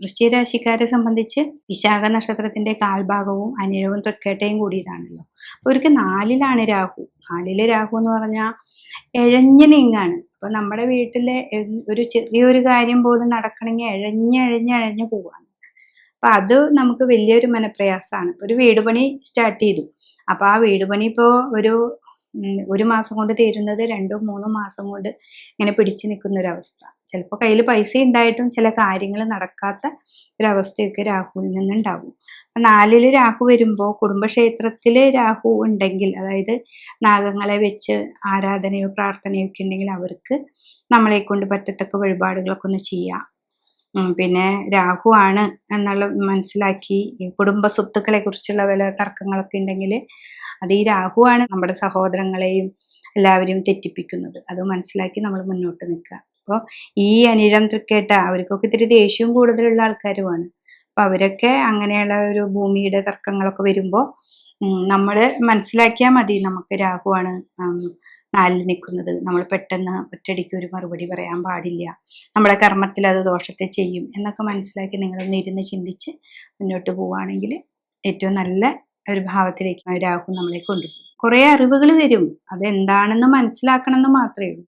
വൃശ്ചിക രാശിക്കാരെ സംബന്ധിച്ച് വിശാഖ നക്ഷത്രത്തിന്റെ കാൽഭാഗവും അനിഴവും തൃക്കേട്ടയും കൂടിയതാണല്ലോ. അവർക്ക് നാലിലാണ് രാഹു. നാലിലെ രാഹു എന്ന് പറഞ്ഞാൽ എഴഞ്ഞ് നീങ്ങാണ്. അപ്പൊ നമ്മുടെ വീട്ടിലെ ഒരു ചെറിയൊരു കാര്യം പോലും നടക്കണമെങ്കിൽ എഴഞ്ഞ് എഴഞ്ഞ് എഴഞ്ഞ് പോവാണ്. അപ്പൊ അത് നമുക്ക് വലിയൊരു മനപ്രയാസമാണ്. ഒരു വീട് പണി സ്റ്റാർട്ട് ചെയ്തു. അപ്പൊ ആ വീട് പണി ഇപ്പോൾ ഒരു ഒരു മാസം കൊണ്ട് തീരുന്നത് രണ്ടോ മൂന്നോ മാസം കൊണ്ട് ഇങ്ങനെ പിടിച്ചു നിൽക്കുന്ന ഒരു അവസ്ഥ ചിലപ്പോൾ കയ്യിൽ പൈസ ഉണ്ടായിട്ടും ചില കാര്യങ്ങൾ നടക്കാത്ത ഒരവസ്ഥയൊക്കെ രാഹുവിൽ നിന്നുണ്ടാകും. അപ്പം നാലിൽ രാഹു വരുമ്പോൾ കുടുംബക്ഷേത്രത്തിൽ രാഹു ഉണ്ടെങ്കിൽ അതായത് നാഗങ്ങളെ വെച്ച് ആരാധനയോ പ്രാർത്ഥനയോ ഒക്കെ ഉണ്ടെങ്കിൽ അവർക്ക് നമ്മളെ കൊണ്ട് പറ്റത്തക്ക വഴിപാടുകളൊക്കെ ഒന്ന് ചെയ്യാം. പിന്നെ രാഹു ആണ് എന്നുള്ള മനസ്സിലാക്കി കുടുംബ സ്വത്തുക്കളെ കുറിച്ചുള്ള വല്ല തർക്കങ്ങളൊക്കെ ഉണ്ടെങ്കിൽ അത് ഈ രാഹു ആണ് നമ്മുടെ സഹോദരങ്ങളെയും എല്ലാവരെയും തെറ്റിപ്പിക്കുന്നത്. അത് മനസ്സിലാക്കി നമ്മൾ മുന്നോട്ട് നിൽക്കുക. അപ്പോൾ ഈ അനിഴം തൃക്കേട്ട അവർക്കൊക്കെ ഇത്തിരി ദേഷ്യവും കൂടുതലുള്ള ആൾക്കാരുമാണ്. അപ്പം അവരൊക്കെ അങ്ങനെയുള്ള ഒരു ഭൂമിയുടെ തർക്കങ്ങളൊക്കെ വരുമ്പോൾ നമ്മൾ മനസ്സിലാക്കിയാൽ മതി നമുക്ക് രാഹുവാണ് നാലിൽ നിൽക്കുന്നത്. നമ്മൾ പെട്ടെന്ന് ഒറ്റടിക്ക് ഒരു മറുപടി പറയാൻ പാടില്ല. നമ്മുടെ കർമ്മത്തിൽ അത് ദോഷത്തെ ചെയ്യും എന്നൊക്കെ മനസ്സിലാക്കി നിങ്ങളൊന്ന് ഇരുന്ന് ചിന്തിച്ച് മുന്നോട്ട് പോവുകയാണെങ്കിൽ ഏറ്റവും നല്ല ഒരു ഭാവത്തിലേക്ക് രാഹു നമ്മളെ കൊണ്ടുപോകും. കുറേ അറിവുകൾ വരും. അതെന്താണെന്ന് മനസ്സിലാക്കണം എന്ന് മാത്രമേ ഉള്ളൂ.